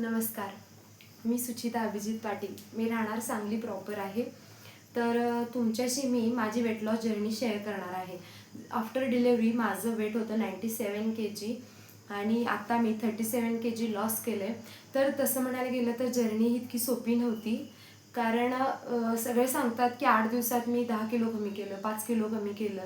नमस्कार. मी सुचिता अभिजित पाटील. मी राहणार सांगली प्रॉपर आहे. तर तुमच्याशी मी माझी वेट लॉस जर्नी शेअर करणार आहे. आफ्टर डिलेवरी माझं वेट होतं नाईंटी सेवन के जी आणि आत्ता मी थर्टी सेवन के जी लॉस केलं आहे तर तसं म्हणायला गेलं तर जर्नी ही इतकी सोपी नव्हती. कारण सगळे सांगतात की आठ दिवसात मी दहा किलो कमी केलं पाच किलो कमी केलं.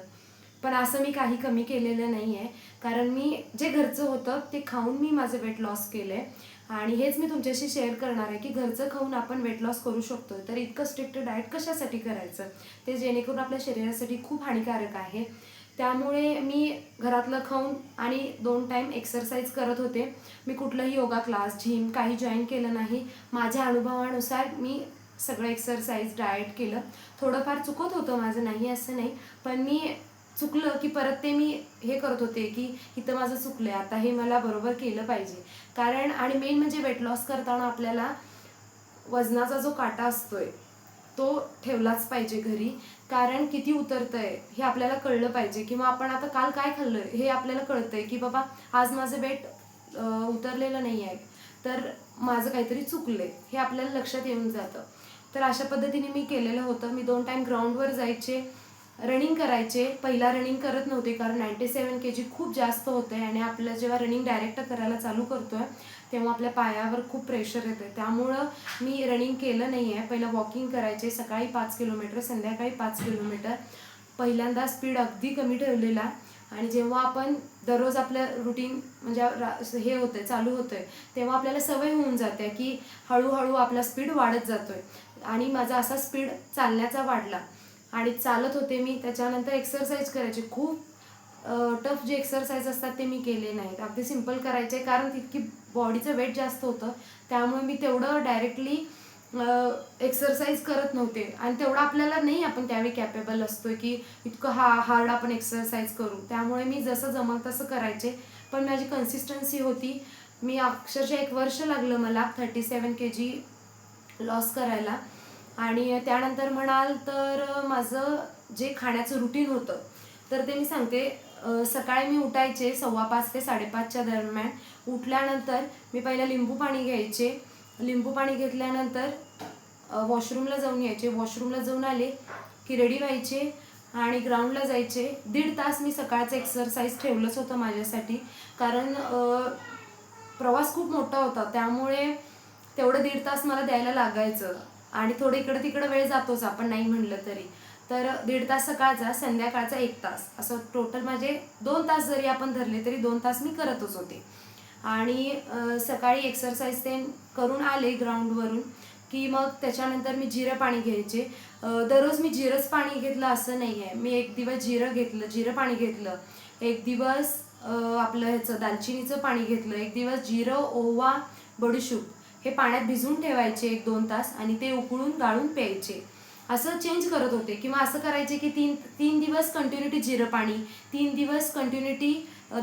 पण असं मी काही कमी केलेलं नाही आहे कारण मी जे घरचं होतं ते खाऊन मी माझं वेट लॉस केलं आहे आणि हेच मी तुमच्याशी शेअर करणार आहे की घरचं खाऊन आपण वेट लॉस करू शकतो तर इतकं स्ट्रिक्ट डाएट कशासाठी करायचं? ते जेणेकरून आपल्या शरीरासाठी खूप हानिकारक आहे. त्यामुळे मी घरातलं खाऊन आणि दोन टाईम एक्सरसाइज करत होते. मी कुठलंही योगा क्लास जिम काही जॉईन केलं नाही. माझ्या अनुभवानुसार मी सगळं एक्सरसाइज डाएट केलं. थोडंफार चुकत होतं माझं नाही असं नाही. पण मी चुकलं की परत ते मी हे करत होते की इथं माझं चुकलं आहे आता हे मला बरोबर केलं पाहिजे. कारण आणि मेन म्हणजे वेट लॉस करताना आपल्याला वजनाचा जो काटा असतोय तो ठेवलाच पाहिजे घरी. कारण किती उतरतंय हे आपल्याला कळलं पाहिजे. किंवा आपण आता काल काय खाल्लं हे आपल्याला कळतंय की बाबा आज माझं वेट उतरलेलं नाही आहे तर माझं काहीतरी चुकलंय हे आपल्याला लक्षात येऊन जातं. तर अशा पद्धतीने मी केलेलं होतं. मी दोन टाईम ग्राउंडवर जायचे. रनिंग करायचे. पहिला रनिंग करत नव्हते कारण नाईंटी सेवन के जी खूप जास्त होते आणि आपलं जेव्हा रनिंग डायरेक्ट करायला चालू करतो आहे तेव्हा आपल्या पायावर खूप प्रेशर येते. त्यामुळं मी रनिंग केलं नाही आहे पहिलं वॉकिंग करायचे. सकाळी पाच किलोमीटर संध्याकाळी पाच किलोमीटर पहिल्यांदा स्पीड अगदी कमी ठेवलेला. आणि जेव्हा आपण दररोज आपलं रुटीन म्हणजे रा- हे आहे चालू होतंय तेव्हा आपल्याला सवय होऊन जाते की हळूहळू आपला स्पीड वाढत जातो आहे आणि माझा असा स्पीड चालण्याचा वाढला. आणि चालत होते मी त्याच्यानंतर एक्सरसाइज करायचे. खूप टफ जे एक्सरसाइज असतात ते मी केले नाहीत. अगदी सिंपल करायचे कारण तितकी बॉडीचं वेट जास्त होतं. त्यामुळे मी तेवढं डायरेक्टली एक्सरसाइज करत नव्हते. आणि तेवढं आपल्याला नाही आपण त्यावेळी कॅपेबल असतो की इतकं हा हार्ड आपण एक्सरसाइज करू. त्यामुळे मी जसं जमल तसं करायचे. पण माझी कन्सिस्टन्सी होती. मी अक्षरशः एक वर्ष लागलं मला थर्टी सेवन के जी लॉस करायला. आणि त्यानंतर म्हणाल तर माझं जे खाण्याचं रुटीन होतं तर ते मी सांगते. सकाळी मी उठायचे सव्वा पाच ते साडेपाचच्या दरम्यान. उठल्यानंतर मी पहिलं लिंबू पाणी घ्यायचे. लिंबू पाणी घेतल्यानंतर वॉशरूमला जाऊन यायचे. वॉशरूमला जाऊन आले की रेडी व्हायचे आणि ग्राउंडला जायचे. दीड तास मी सकाळचं एक्सरसाइज ठेवलंच होतं माझ्यासाठी. कारण प्रवास खूप मोठा होता. त्यामुळे तेवढं दीड तास मला द्यायला लागायचं. आणि थोडं इकडं तिकडं वेळ जातोच आपण नाही म्हणलं तरी. तर दीड तास सकाळचा संध्याकाळचा एक तास. असं टोटल माझे दोन तास जरी आपण धरले तरी दोन तास मी करतच होते. आणि सकाळी एक्सरसाइज ते करून आले ग्राउंडवरून की मग त्याच्यानंतर मी जिरं पाणी घ्यायचे. दररोज मी जिरंच पाणी घेतलं असं नाही आहे मी एक दिवस जिरं घेतलं जिरं पाणी घेतलं. एक दिवस आपलं ह्याचं दालचिनीचं पाणी घेतलं. एक दिवस जिरं ओवा बडीशूप हे पाण्यात भिजवून ठेवायचे एक दोन तास आणि ते उकळून गाळून प्यायचे. असं चेंज करत होते किंवा असं करायचे की तीन तीन दिवस कंटिन्युटी जिरं पाणी तीन दिवस कंटिन्युटी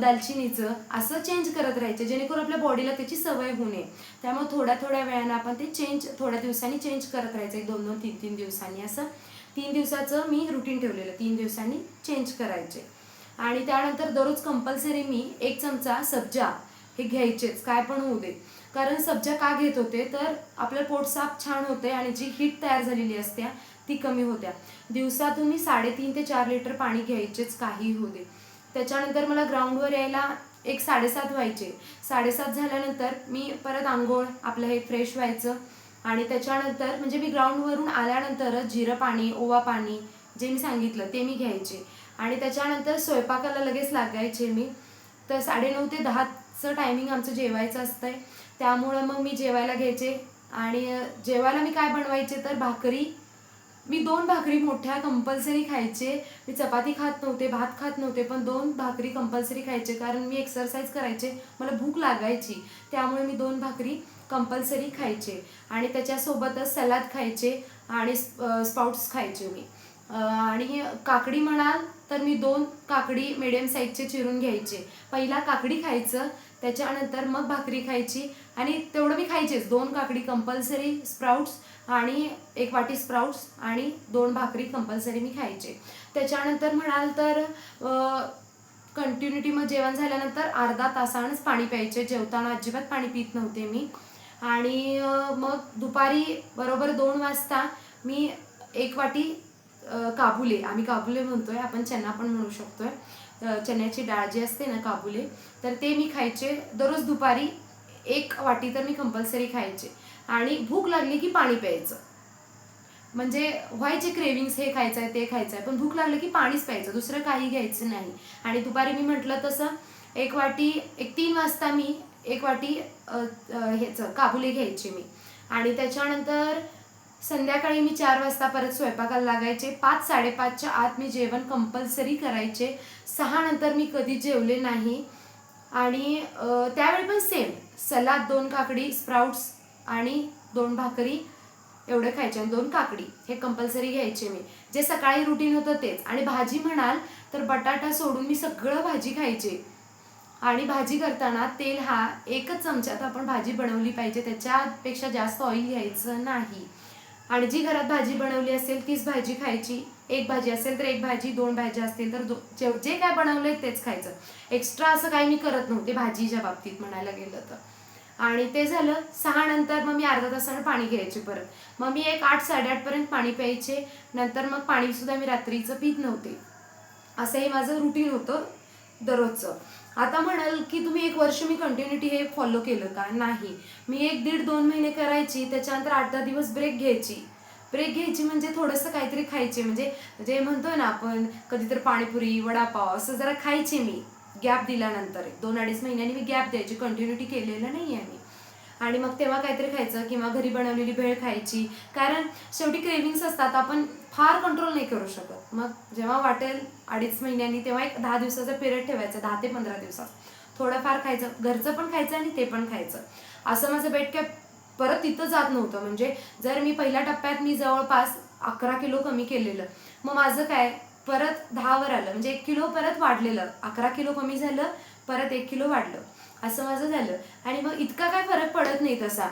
दालचिनीचं असं चेंज करत राहायचे जेणेकरून आपल्या बॉडीला त्याची सवय होऊ नये. त्यामुळे थोड्या थोड्या वेळानं आपण ते चेंज थोड्या दिवसांनी चेंज करत राहायचं एक दोन दोन तीन तीन दिवसांनी असं. तीन दिवसाचं मी रुटीन ठेवलेलं तीन दिवसांनी चेंज करायचे. आणि त्यानंतर दररोज कंपल्सरी मी एक चमचा सब्जा हे घ्यायचेच काय पण होऊ दे. कारण सब्जा का घेत होते? तर आपलं पोट साफ छान होते आणि जी हीट तयार झालेली असते ती कमी होत्या. दिवसातून मी साडेतीन ते चार लिटर पाणी घ्यायचेच काही होते. त्याच्यानंतर मला ग्राउंडवर यायला एक साडेसात व्हायचे. साडेसात झाल्यानंतर मी परत आंघोळ आपलं हे फ्रेश व्हायचं. आणि त्याच्यानंतर म्हणजे मी ग्राउंडवरून आल्यानंतरच जिरं पाणी ओवा पाणी जे मी सांगितलं ते मी घ्यायचे. आणि त्याच्यानंतर स्वयंपाकाला लगेच लागायचे मी. तर साडेनऊ ते दहाचं टायमिंग आमचं जेवायचं असतंय. त्यामुळं मग मी जेवायला घ्यायचे. आणि जेवायला मी काय बनवायचे तर भाकरी. मी दोन भाकरी मोठ्या कंपल्सरी खायचे. मी चपाती खात नव्हते भात खात नव्हते पण दोन भाकरी कंपल्सरी खायचे. कारण मी एक्सरसाइज करायचे. मला भूक लागायची. त्यामुळे मी दोन भाकरी कंपल्सरी खायचे. आणि त्याच्यासोबतच सलाद खायचे आणि स्पाउट्स खायचे मी. आणि काकडी म्हणाल तर मी दोन काकडी मिडियम साईजचे चिरून घ्यायचे. पहिला काकडी खायचं त्याच्यानंतर मग भाकरी खायची. आणि तेवढं मी खायचेच. दोन काकडी कंपल्सरी स्प्राउट्स आणि एक वाटी स्प्राउट्स आणि दोन भाकरी कंपल्सरी मी खायचे. त्याच्यानंतर म्हणाल तर कंटिन्युटी मग जेवण झाल्यानंतर अर्धा तासानंच पाणी प्यायचे. जेवताना अजिबात पाणी पित नव्हते मी. आणि मग दुपारी बरोबर दोन वाजता मी एक वाटी काबुले. आम्ही काबुले म्हणतोय. आपण चन्ना पण म्हणू शकतोय. आहे चण्याची डाळ जी असते ना काबुले तर ते मी खायचे. दररोज दुपारी एक वाटी तर मी कंपल्सरी खायचे. आणि भूक लागली की पाणी प्यायचं. म्हणजे व्हायचे क्रेविंग्स हे खायचं आहे ते खायचं आहे पण भूक लागलं की पाणीच प्यायचं. दुसरं काही घ्यायचं नाही. आणि दुपारी मी म्हटलं तसं एक वाटी एक तीन वाजता मी एक वाटी ह्याचं काबुले घ्यायचे मी. आणि त्याच्यानंतर संध्याकाळी मी चार वाजता परत स्वयंपाकाला लागायचे. पाच साडेपाचच्या आत मी जेवण कंपल्सरी करायचे. सहा नंतर मी कधी जेवले नाही. आणि त्यावेळी पण सेम सलाद दोन काकडी स्प्राउट्स आणि दोन भाकरी एवढं खायचे आणि दोन काकडी. हे कंपल्सरी घ्यायचे मी. जे सकाळी रुटीन होतं तेच. आणि भाजी म्हणाल तर बटाटा सोडून मी सगळं भाजी खायचे. आणि भाजी करताना तेल हा एकच चमच्यात आपण भाजी बनवली पाहिजे. त्याच्यापेक्षा जास्त ऑइल घ्यायचं नाही. आणि जी घरात भाजी बनवली असेल तीच भाजी खायची. एक भाजी असेल तर एक भाजी दोन भाज्या असतील तर जे जे काय बनवलंय तेच खायचं. एक्स्ट्रा असं काही मी करत नव्हते भाजीच्या बाबतीत म्हणायला गेलं तर. आणि ते झालं सहा नंतर मग मी अर्धा तासानं पाणी घ्यायचे परत. मग मी एक आठ साडेआठपर्यंत पाणी प्यायचे. नंतर मग पाणी सुद्धा मी रात्रीचं पित नव्हते. असं हे माझं रुटीन होतं दररोजचं. आता म्हणाल की तुम्ही एक वर्ष मी कंटिन्युटी हे फॉलो केलं का? नाही. मी एक दीड दोन महिने करायची त्याच्यानंतर आठ दहा दिवस ब्रेक घ्यायची. ब्रेक घ्यायची म्हणजे थोडंसं काहीतरी खायचे म्हणजे जे म्हणतोय ना आपण कधीतरी पाणीपुरी वडापाव असं जरा खायचे मी. गॅप दिल्यानंतर एक दोन अडीच महिन्यांनी मी गॅप द्यायची. कंटिन्युटी केलेलं नाही आहे मी. आणि मग तेव्हा काहीतरी खायचं किंवा घरी बनवलेली भेळ खायची. कारण शेवटी क्रेविंग्स असतात आपण फार कंट्रोल नाही करू शकत. मग जेव्हा वाटेल अडीच महिन्यांनी तेव्हा एक दहा दिवसाचा पिरियड ठेवायचा दहा ते पंधरा दिवसात. थोडंफार खायचं घरचं पण खायचं आणि ते पण खायचं. असं माझं वेट काय परत तिथं जात नव्हतं. म्हणजे जर मी पहिल्या टप्प्यात मी जवळपास अकरा किलो कमी केलेलं मग माझं काय? परत दहावर आलं. म्हणजे एक किलो परत वाढलेलं. अकरा किलो कमी झालं परत एक किलो वाढलं. असं माझं झालं. आणि मग इतका काय फरक पडत नाही तसा.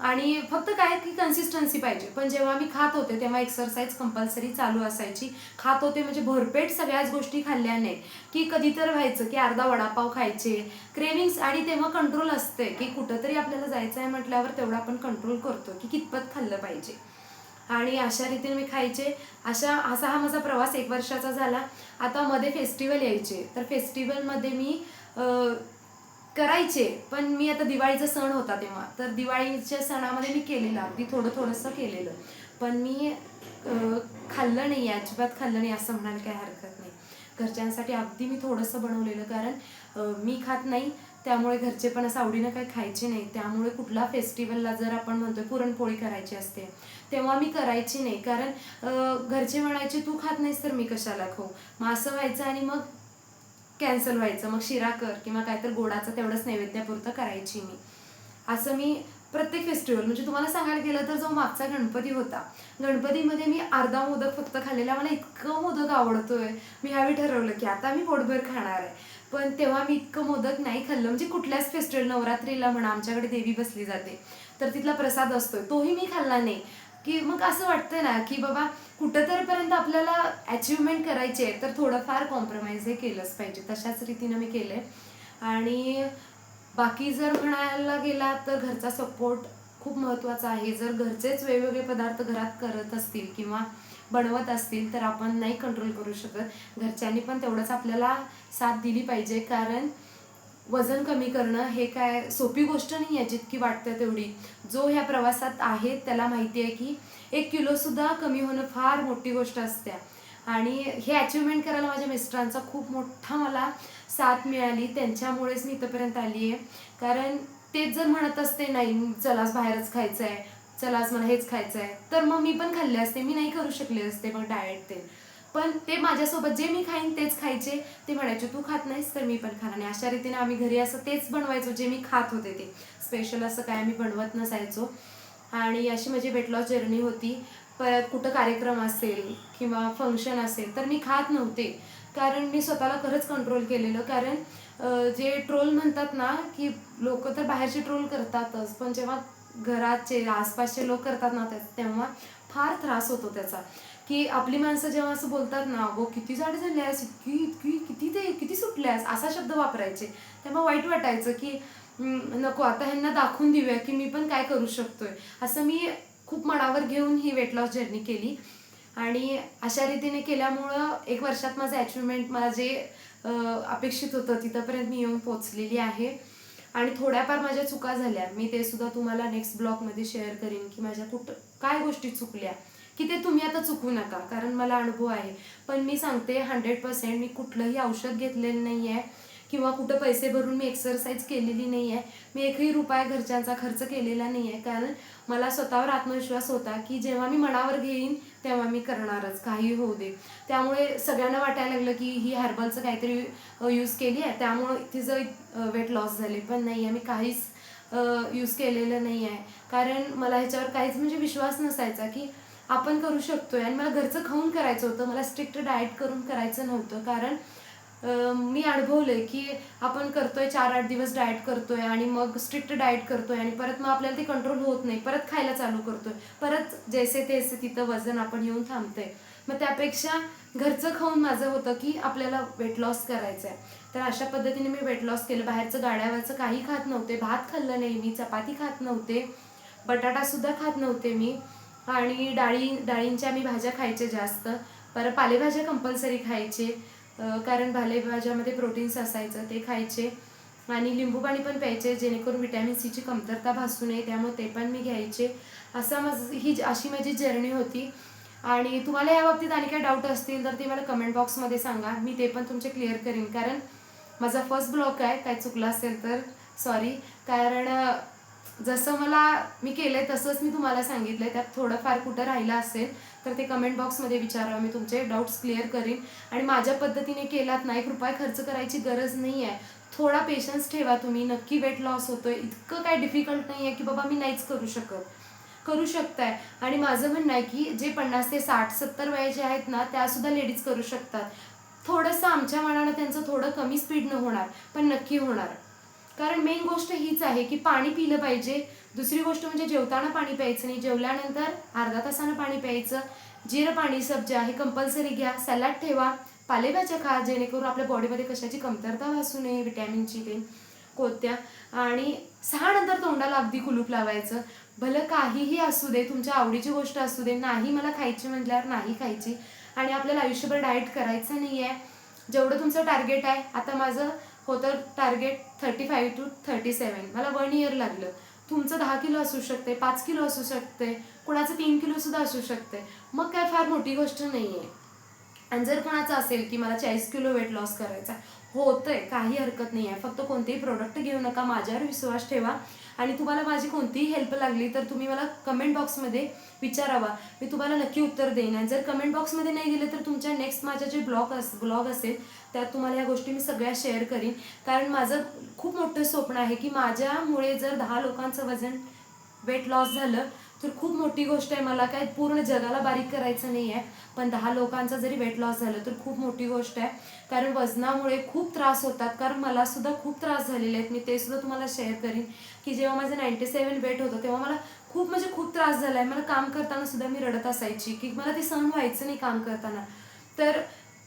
आणि फक्त काय की कन्सिस्टन्सी पाहिजे. पण जेव्हा मी खात होते तेव्हा एक्सरसाइज कंपल्सरी चालू असायची. खात होते म्हणजे भरपेट सगळ्याच गोष्टी खाल्ल्याने की कधी तर व्हायचं की अर्धा वडापाव खायचे. क्रेविंग्स आणि तेव्हा कंट्रोल असते की कुठंतरी आपल्याला जायचं आहे म्हटल्यावर तेवढं आपण कंट्रोल करतो की कितपत खाल्लं पाहिजे. आणि अशा रीतीने मी खायचे. अशा असा हा माझा प्रवास एक वर्षाचा झाला. आता मध्ये फेस्टिवल यायचे. तर फेस्टिवलमध्ये मी करायचे पण मी आता दिवाळीचा सण होता तेव्हा. तर दिवाळीच्या सणामध्ये मी केलेलं अगदी थोडं थोडंसं केलेलं. पण मी खाल्लं नाही अजिबात खाल्लं नाही असं म्हणायला काही हरकत नाही. घरच्यांसाठी अगदी मी थोडंसं बनवलेलं कारण मी खात नाही त्यामुळे घरचे पण असं आवडीनं काही खायचे नाही. त्यामुळे कुठला फेस्टिवलला जर आपण म्हणतोय पुरणपोळी करायची असते तेव्हा मी करायची नाही. कारण घरचे म्हणायचे तू खात नाहीस तर मी कशाला खाऊ? मग असं व्हायचं आणि मग कॅन्सल व्हायचं. मग शिरा कर किंवा तर गोडाचं तेवढंच नैवेद्यापुरतं करायची मी. असं मी प्रत्येक फेस्टिवल म्हणजे तुम्हाला सांगायला गेलं तर जो मागचा गणपती होता गणपतीमध्ये मी अर्धा मोदक फक्त खाल्लेला. मला इतकं मोदक आवडतोय. मी ह्यावेळी ठरवलं की आता मी पोटभर खाणार आहे. पण तेव्हा मी इतकं मोदक नाही खाल्लं. म्हणजे कुठल्याच फेस्टिवल नवरात्रीला म्हणा आमच्याकडे देवी बसली जाते. तर तिथला प्रसाद असतोय. तोही मी खाल्ला नाही. की मग असं वाटतं ना की बाबा कुठंतरीपर्यंत आपल्याला अचिव्हमेंट करायची आहे तर थोडंफार कॉम्प्रोमाइज हे केलंच पाहिजे. तशाच रीतीनं मी केलंय. आणि बाकी जर म्हणायला गेला तर घरचा सपोर्ट खूप महत्त्वाचा आहे. जर घरचेच वेगवेगळे पदार्थ घरात करत असतील किंवा बनवत असतील तर आपण नाही कंट्रोल करू शकत. घरच्यांनी पण तेवढंच आपल्याला साथ दिली पाहिजे. कारण वजन कमी करणं हे काय सोपी गोष्ट नाही आहे जितकी वाटतं तेवढी. जो ह्या प्रवासात आहे त्याला माहिती आहे की एक किलोसुद्धा कमी होणं फार मोठी गोष्ट असते. आणि हे अचिव्हमेंट करायला माझ्या मिस्टरांचा खूप मोठा मला साथ मिळाली. त्यांच्यामुळेच मी इथंपर्यंत आली आहे. कारण तेच जर म्हणत असते नाही चलाच बाहेरच खायचं आहे चलाच मला हेच खायचं आहे तर मग मी पण खाल्ले असते. मी नाही करू शकले असते मग डाएट ते. पण ते माझ्यासोबत जे मी खाईन तेच खायचे. ते म्हणायचे तू खात नाहीस तर मी पण खाणार नाही. अशा रीतीने आम्ही घरी असं तेच बनवायचो जे मी खात होते ते. स्पेशल असं काय आम्ही बनवत नसायचो. आणि अशी माझी वेट लॉस जर्नी होती. परत कुठं कार्यक्रम असेल किंवा फंक्शन असेल तर मी खात नव्हते. कारण मी स्वतःला खरंच कंट्रोल केलेलं. कारण जे ट्रोल म्हणतात ना की लोक तर बाहेरचे ट्रोल करतातच. पण जेव्हा घराचे आसपासचे लोक करतात ना तेव्हा फार त्रास होतो त्याचा. की आपली माणसं जेव्हा असं बोलतात ना गो किती जाड झाल्यास इतकी इतकी किती ते किती सुटल्यास असा शब्द वापरायचे. तेव्हा वाईट वाटायचं की नको आता ह्यांना दाखवून देऊया की मी पण काय करू शकतोय. असं मी खूप मनावर घेऊन ही वेट लॉस जर्नी केली. आणि अशा रीतीने केल्यामुळं एक वर्षात माझं अचिव्हमेंट मला जे अपेक्षित होतं तिथंपर्यंत मी येऊन पोचलेली आहे. आणि थोड्याफार माझ्या चुका झाल्या. मी ते सुद्धा तुम्हाला नेक्स्ट ब्लॉगमध्ये शेअर करीन की माझ्या कुठं काय गोष्टी चुकल्या. की ते तुम्ही आता चुकू नका कारण मला अनुभव आहे. पण मी सांगते हंड्रेड पर्सेंट मी कुठलंही औषध घेतलेलं नाही आहे किंवा कुठं पैसे भरून मी एक्सरसाइज केलेली नाही आहे मी एकही रुपया घरच्यांचा खर्च केलेला नाही आहे कारण मला स्वतःवर आत्मविश्वास होता की जेव्हा मी मनावर घेईन तेव्हा मी करणारच काही होऊ दे. त्यामुळे सगळ्यांना वाटायला लागलं की ही हर्बलचं काहीतरी यूज केली आहे. त्यामुळं तिचं वेट लॉस झाले पण नाही आहे मी काहीच यूज केलेलं नाही आहे कारण मला ह्याच्यावर काहीच म्हणजे विश्वास नसायचा की आपण करू शकतोय. आणि मला घरचं खाऊन करायचं होतं. मला स्ट्रिक्ट डाएट करून करायचं नव्हतं. कारण मी अनुभवलंय की आपण करतोय चार आठ दिवस डाएट करतोय आणि मग स्ट्रिक्ट डाएट करतोय आणि परत मग आपल्याला ते कंट्रोल होत नाही. परत खायला चालू करतोय. परत जैसे तेसे तिथं वजन आपण येऊन थांबतंय. मग त्यापेक्षा घरचं खाऊन माझं होतं की आपल्याला वेट लॉस करायचं आहे तर अशा पद्धतीने मी वेट लॉस केलं. बाहेरचं गाड्यावरचं काही खात नव्हते. भात खाल्लं नाही मी. चपाती खात नव्हते. बटाटासुद्धा खात नव्हते मी. आणि डाळी डाळींच्या आम्ही भाज्या खायचे जास्त. परत पालेभाज्या कंपल्सरी खायचे. कारण पालेभाज्यामध्ये प्रोटीन्स असायचं ते खायचे. आणि लिंबू पाणी पण प्यायचे जेणेकरून विटॅमिन सीची कमतरता भासू नये त्यामुळे ते पण मी घ्यायचे. असं माझ ही अशी माझी जर्नी होती. आणि तुम्हाला या बाबतीत आणि काय डाऊट असतील तर ते मला कमेंट बॉक्समध्ये सांगा. मी ते पण तुमचे क्लिअर करीन. कारण माझा फर्स्ट ब्लॉग आहे. काय चुकला असेल तर सॉरी कारण जसं मला मी केलं आहे तसंच मी तुम्हाला सांगितलंय. त्यात थोडंफार कुठं राहिलं असेल तर ते कमेंट बॉक्समध्ये विचारा मी तुमचे डाऊट्स क्लिअर करीन. आणि माझ्या पद्धतीने केलात नाही कृपया खर्च करायची गरज नाही आहे थोडा पेशन्स ठेवा तुम्ही. नक्की वेट लॉस होतोय. इतकं काय डिफिकल्ट नाही आहे की बाबा मी नाहीच करू शकत. करू शकताय. आणि माझं म्हणणं आहे की जे पन्नास ते साठ सत्तर वयाचे आहेत ना त्यासुद्धा लेडीज करू शकतात. थोडंसं आमच्या मनानं त्यांचं थोडं कमी स्पीडनं होणार पण नक्की होणार. कारण मेन गोष्ट हीच आहे की पाणी पिलं पाहिजे. दुसरी गोष्ट म्हणजे जेवताना पाणी प्यायचं नाही. जेवल्यानंतर अर्धा तासानं पाणी प्यायचं. जिरं पाणी सब्जा हे कंपल्सरी घ्या. सॅलड ठेवा. पालेभाज्या खा जेणेकरून आपल्या बॉडीमध्ये कशाची कमतरता भासू नये विटॅमिनची ते कोत्या. आणि सहा नंतर तोंडाला अगदी कुलूप लावायचं. भलं काहीही असू दे तुमच्या आवडीची गोष्ट असू दे नाही मला खायची म्हटल्यावर नाही खायची. आणि आपल्याला आयुष्यभर डाएट करायचं नाही आहे जेवढं तुमचं टार्गेट आहे आता माझं होतं target thirty five to thirty seven मला वन इयर लागलं. तुमचं दहा किलो असू शकते पाच किलो असू शकते कोणाचं तीन किलो सुद्धा असू शकते. मग काय फार मोठी गोष्ट नाही आहे आणि जर कोणाचं असेल की मला चाळीस किलो वेट लॉस करायचा आहे, होतंय काही हरकत नाही आहे फक्त कोणतेही प्रोडक्ट घेऊ नका माझ्यावर विश्वास ठेवा. आणि तुम्हाला माझी कोणतीही हेल्प लागली तर तुम्ही मला कमेंट बॉक्समध्ये विचारावा. मी तुम्हाला नक्की उत्तर देईन. आणि जर कमेंट बॉक्समध्ये नाही दिलं तर तुमच्या नेक्स्ट माझ्या जे ब्लॉग अस ब्लॉग असेल त्यात तुम्हाला या गोष्टी मी सगळ्या शेअर करीन. कारण माझं खूप मोठं स्वप्न आहे की माझ्यामुळे जर दहा लोकांचं वजन वेट लॉस झालं तर खूप मोठी गोष्ट आहे मला काय पूर्ण जगाला बारीक करायचं नाही आहे पण दहा लोकांचा जरी वेट लॉस झालं तर खूप मोठी गोष्ट आहे. कारण वजनामुळे खूप त्रास होतात. कारण मला सुद्धा खूप त्रास झालेले आहेत. मी ते सुद्धा तुम्हाला शेअर करीन की जेव्हा माझं नाईन्टी सेवन वेट होतं तेव्हा मला खूप म्हणजे खूप त्रास झाला आहे मला काम करताना सुद्धा मी रडत असायची की मला ते सहन व्हायचं नाही काम करताना. तर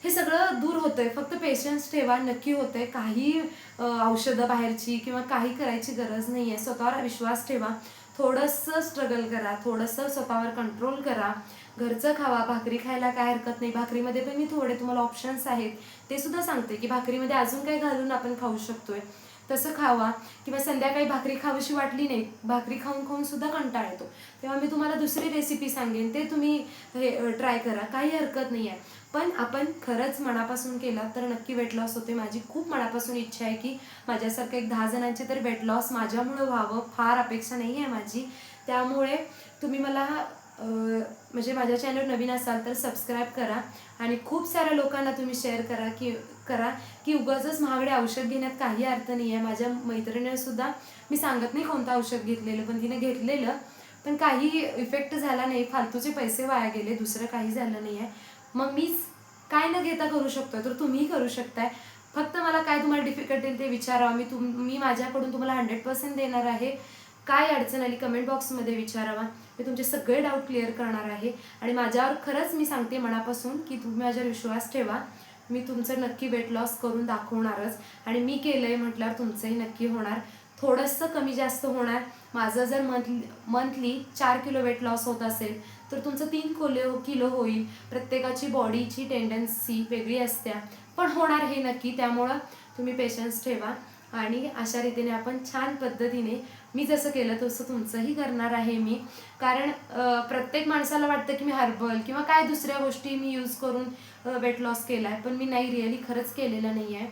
हे सगळं दूर होतंय. फक्त पेशन्स ठेवा नक्की होतंय. काही औषधं बाहेरची किंवा काही करायची गरज नाही आहे स्वतःवर विश्वास ठेवा. थोडंसं स्ट्रगल करा. थोडंसं स्वतःवर कंट्रोल करा. घरचं खावा. भाकरी खायला काय हरकत नाही. भाकरीमध्ये पण मी थोडे तुम्हाला ऑप्शन्स आहेत. ते सुद्धा सांगते की भाकरीमध्ये अजून काही घालून आपण खाऊ शकतोय. तसं खावा. किंवा संध्याकाळी भाकरी खावीशी वाटली नाही भाकरी खाऊन खाऊन सुद्धा कंटाळा येतो. तेव्हा मी तुम्हाला दुसरी रेसिपी सांगेन. ते तुम्ही हे ट्राय करा. काही हरकत नाही आहे पण आपण खरंच मनापासून केला तर नक्की वेट लॉस होते. माझी खूप मनापासून इच्छा आहे की माझ्यासारखं एक दहा जणांचे तर वेट लॉस माझ्यामुळं व्हावं. फार अपेक्षा नाही आहे माझी. त्यामुळे तुम्ही मला म्हणजे माझ्या चॅनल नवीन असाल तर सबस्क्राईब करा आणि खूप साऱ्या लोकांना तुम्ही शेअर करा की करा की उगाचच महागडे औषध घेण्यात काही अर्थ नाही आहे माझ्या मैत्रिणीसुद्धा मी सांगत नाही कोणतं औषध घेतलेलं पण तिने घेतलेलं. पण काही इफेक्ट झाला नाही. फालतूचे पैसे वाया गेले. दुसरं काही झालं नाही आहे मग मीच काय न घेता करू शकतो तर तुम्हीही करू शकताय. फक्त मला काय तुम्हाला डिफिकल्ट येईल ते विचारा मी तुम मी माझ्याकडून तुम्हाला हंड्रेड पर्सेंट देणार आहे. काय अडचण आली कमेंट बॉक्समध्ये विचारावा. मी तुमचे सगळे डाऊट क्लिअर करणार आहे. आणि माझ्यावर खरंच मी सांगते मनापासून की तुम्ही माझ्यावर विश्वास ठेवा. मी तुमचं नक्की वेट लॉस करून दाखवणारच. आणि मी केलं आहे म्हटल्यावर तुमचंही नक्की होणार. थोडंसं कमी जास्त होणार. माझं जर मंथली मंथली चार किलो वेट लॉस होत असेल तर तुमचं तीन कोले किलो होईल. प्रत्येकाची बॉडीची टेंडन्सी वेगळी असत्या पण होणार हे नक्की. त्यामुळं तुम्ही पेशन्स ठेवा. आणि अशा रीतीने आपण छान पद्धतीने मी जसं केलं तसं तुमचंही करणार आहे मी. कारण प्रत्येक माणसाला वाटतं की मी हर्बल किंवा काय दुसऱ्या गोष्टी मी यूज करून वेट लॉस केला आहे पण मी नाही रिअली खरंच केलेलं नाही आहे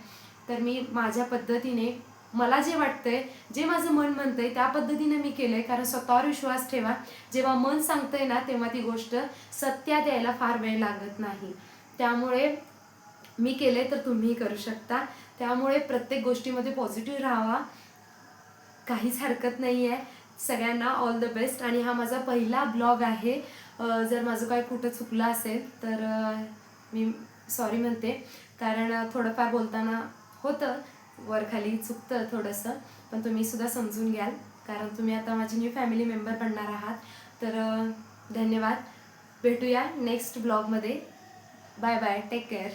तर मी माझ्या पद्धतीने मला जे वाटतंय जे माझं मन म्हणतंय त्या पद्धतीने मी केलंय. कारण स्वतःवर विश्वास ठेवा. जेव्हा मन सांगतंय ना तेव्हा ती गोष्ट सत्यात यायला फार वेळ लागत नाही. त्यामुळे मी केले तर तुम्ही करू शकता. त्यामुळे प्रत्येक गोष्टीमध्ये पॉझिटिव्ह राहावा. काहीच हरकत नाही आहे सगळ्यांना ऑल द बेस्ट आणि हा माझा पहिला ब्लॉग आहे. जर माझं काय कुठं चुकलं असेल तर मी सॉरी म्हणते. कारण थोडंफार बोलताना होतं. वरखाली चुकतं थोडंसं पण तुम्ही सुद्धा समजून घ्याल कारण तुम्ही आता माझी न्यू फॅमिली मेंबर बनणार आहात. तर धन्यवाद. भेटूया नेक्स्ट ब्लॉगमध्ये बाय बाय टेक केअर